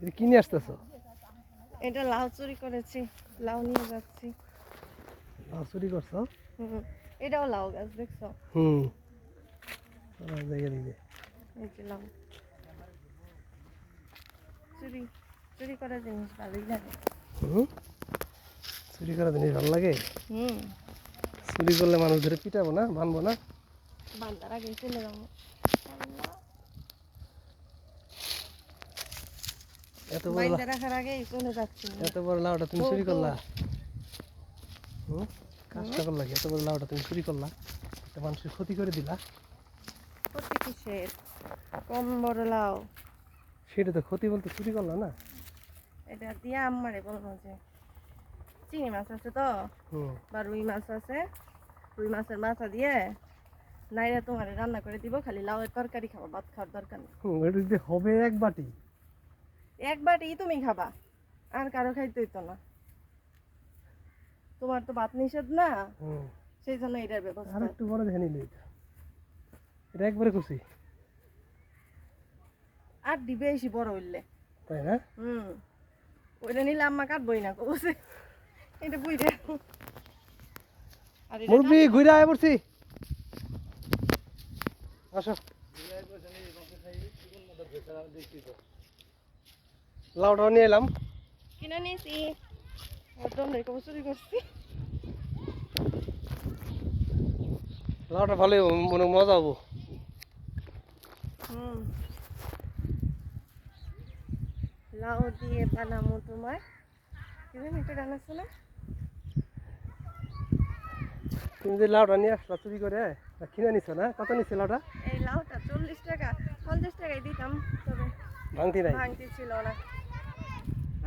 এটা কি নিয়ে আসতেছো? এটা লাউ চুরি করেছি লাউ নিয়ে যাচ্ছি। লাউ চুরি করছ? হুম এটাও লাউ গাছ দেখছ? হুম। জায়গা দিবে এই যে লাউ। চুরি চুরি করা জিনিস ভালোই লাগে। হুম? চুরি করা জিনিস ভালো লাগে? হুম। চুরি করলে মানুষ ধরে পিটাবো না মানবো না? বান্দার আগে চলে যাব। এত বড় রাখার আগেই চলে যাচ্ছি। এত বড় লাউটা তুমি চুরি করলা। হুম? কাজটা করলা এত বড় লাউটা তুমি চুরি করলা। একটা মানুষের ক্ষতি করে দিলা। ক্ষতি কিসের? কম বড় লাউ। সেটা তো ক্ষতি বলতে চুরি করলা না? এটা দিয়ে আম্মারে বলব যে চিংড়ি মাছ আছে তো? বা রুই মাছ আছে? রুই মাছের মাথা দিয়ে নাইরা তোমারে রান্না করে দিব খালি লাউয়ের তরকারি খাব ভাত খাওয়ার দরকার নেই। হবে এক বাটি। এক বাটি তুমি খাবা আর কারও খাইতে হইতো না। তোমার তো ভাত নিষেধ না সেই জন্য এটার ব্যবস্থা। আর একটু বড় দেখে নিলে এটা। এটা একবারে খুশি আর দিবে বেশি বড় হইলে। তাই না? হুম। ওইটা নিলে আম্মা কাটবই না কবছে। এটা বুঝে আর এটা মুরব্বি ঘুরে আয় পড়ছি আসো। লাউটা নিয়ে এলাম। কিনে নিয়েছি। একদম রেখে চুরি করছি। লাউটা ভালোই মনে মজা হব। লাউ দিয়ে বানামো তোমার কি জানি একটা গান আছে না? তুমি যে লাউটা নিয়ে আসলা চুরি করে কিনে নিছো না? কত নিচ্ছে লাউটা এই লাউটা চল্লিশ টাকা পঞ্চাশ টাকায় দিতাম তবে ভাঙতি নাই? ভাঙতি ছিল না।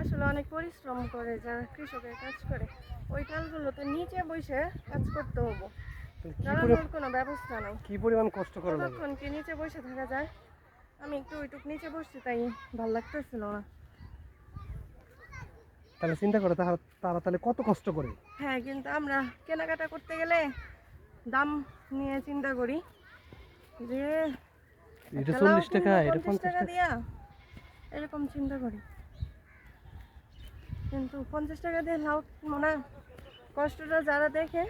আসলে অনেক পরিশ্রম করে যারা কৃষকের কাজ করে। ওই টালগুলো তো নিচে বসে কাজ করতে হব। দাঁড়ানোর কোনো ব্যবস্থা নাই। কি পরিমাণ কষ্ট করা কি নিচে বসে থাকা যায় আমি একটু ওইটুক নিচে বসছি তাই ভালো লাগতেছিল না। তাহলে চিন্তা করো তারা তারা তাহলে কত কষ্ট করে? হ্যাঁ কিন্তু আমরা কেনাকাটা করতে গেলে দাম নিয়ে চিন্তা করি যে এটা চল্লিশ টাকা কিনবো এটা পঞ্চাশ টাকা টাকা। দিয়া এরকম চিন্তা করি। কিন্তু পঞ্চাশ টাকা দিয়ে লাউ মনে কষ্টটা যারা দেখে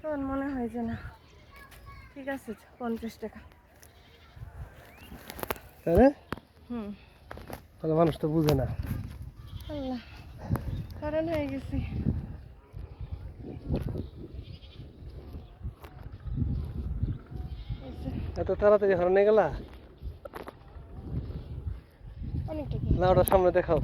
তখন মনে হয় যে না ঠিক আছে পঞ্চাশ টাকা। না? হুম। তাহলে মানুষ তো বুঝে না। আল্লাহ কারণ হয়ে গেছি। এত তাড়াতাড়ি হরণে গেলা? অনেকটা লাউটার সামনে দেখাও।